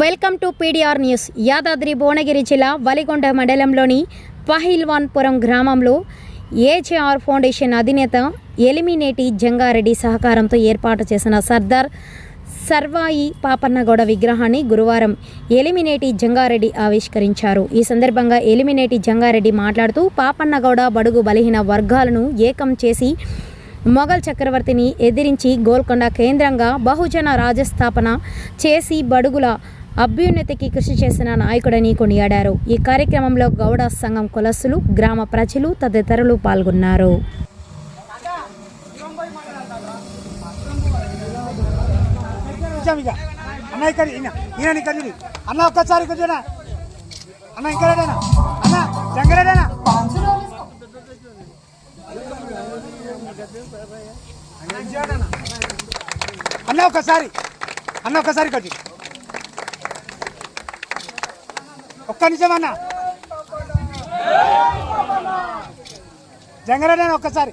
Welcome to PDR news. Yadadri Bhuvanagiri జిల్లా వలిగొండ మండలంలోని పహిల్వాన్పురం గ్రామంలో ఏజేఆర్ ఫౌండేషన్ అధినేత ఎలిమినేటి జంగారెడ్డి సహకారంతో ఏర్పాటు చేసిన సర్దార్ సర్వాయి పాపన్నగౌడ విగ్రహాన్ని గురువారం ఎలిమినేటి జంగారెడ్డి ఆవిష్కరించారు. ఈ సందర్భంగా ఎలిమినేటి జంగారెడ్డి మాట్లాడుతూ పాపన్నగౌడ బడుగు బలహీన వర్గాలను ఏకం చేసి మొఘల్ చక్రవర్తిని ఎదిరించి గోల్కొండ కేంద్రంగా బహుజన రాజస్థాపన చేసి బడుగుల అభ్యున్నతికి కృషి చేసిన నాయకుడని కొనియాడారు. ఈ కార్యక్రమంలో గౌడ సంఘం కులస్సులు గ్రామ ప్రజలు తదితరులు పాల్గొన్నారు. అన్న ఇక్కడ ఈయన ఇక్కడ అన్న ఒక్కసారి ఇక్కడ అన్న అన్న జంగరేడేనా అన్న ఒక్కసారి అన్న ఒక్కసారి ఇక్కడ ఒక్క నిజం అన్న. జంగరేడేనా ఒక్కసారి.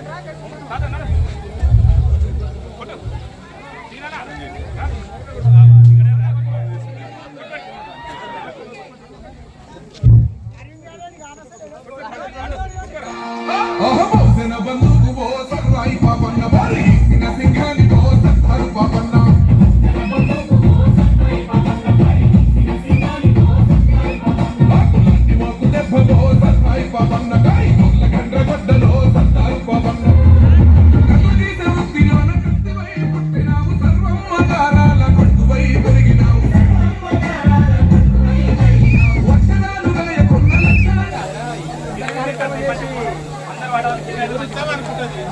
தாத்தா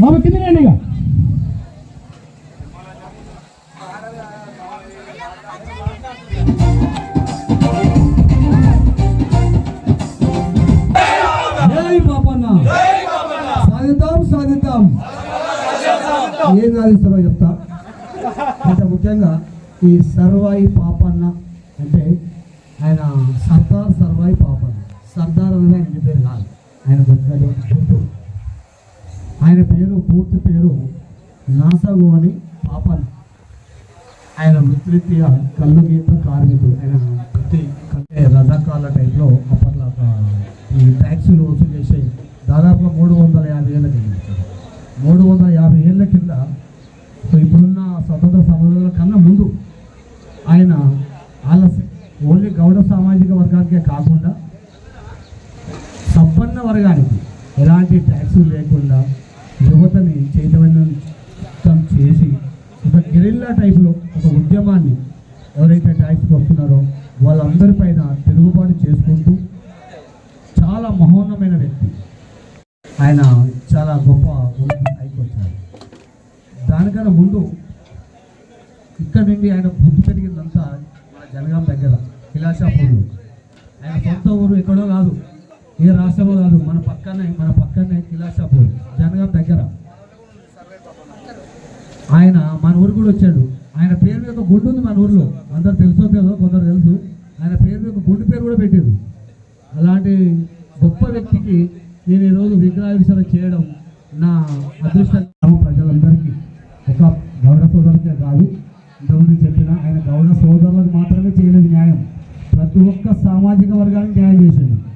బాబు కింద రండి ఇక. పాపన్న సాధిద్దాం సాధిద్దాం. ఏం సాధిస్తారో చెప్తా. అంటే ముఖ్యంగా ఈ సర్వాయి పాపన్న అంటే ఆయన సర్దార్ సర్వాయి పాపన్న. సర్దార్ అనేది ఆయన పేరు కాదు. ఆయన పెట్టినటువంటి లాసాగు అని పాపాలు. ఆయన వృత్తిరీత్యా కళ్ళు గీత కార్మికుడు. ఆయన ప్రతి కంటే రథకాల టైంలో అప్పట్లో ఈ ట్యాక్సీలు వసూలు చేసే దాదాపుగా మూడు వందల యాభై ఏళ్ళ కింద మూడు వందల యాభై ఏళ్ళ కింద సో ఇప్పుడున్న స్వతంత్ర సమయంలో కన్నా ముందు ఆయన ఆలస్యం. ఓన్లీ గౌడ సామాజిక వర్గానికే కాకుండా సంపన్న వర్గానికి ఎలాంటి ట్యాక్సీలు లేకుండా యువతని చైతన్యం గెరిల్లా టైప్లో ఒక ఉద్యమాన్ని ఎవరైతే ట్యాక్స్కి వస్తున్నారో వాళ్ళందరిపైన తిరుగుబాటు చేసుకుంటూ చాలా మహోన్నమైన వ్యక్తి. ఆయన చాలా గొప్ప స్థాయికి వచ్చారు దానికన్నా ముందు ఇక్కడ నుండి ఆయన బుద్ధి పెరిగిందంతా మన జనగాం దగ్గర కిలాషాపూర్లో ఆయన సొంత ఊరు ఎక్కడో కాదు ఏ రాష్ట్రమో కాదు మన పక్కనే మన పక్కనే కిలాసాపూర్ జనగాం దగ్గర. ఆయన మన ఊరు కూడా వచ్చాడు. ఆయన పేరు మీద ఒక గుండు ఉంది మన ఊర్లో. అందరు తెలుసో తెలుసో కొందరు తెలుసు. ఆయన పేరు మీద ఒక గుండు పేరు కూడా పెట్టారు. అలాంటి గొప్ప వ్యక్తికి నేను ఈరోజు విగ్రహావిషయం చేయడం నా అదృష్టం ప్రజలందరికీ. ఒక గౌడ సోదరులకే కాదు ఇంతకుముందు చెప్పిన ఆయన గౌడ సోదరులకు మాత్రమే చేయలేదు న్యాయం. ప్రతి ఒక్క సామాజిక వర్గానికి న్యాయం చేశాడు.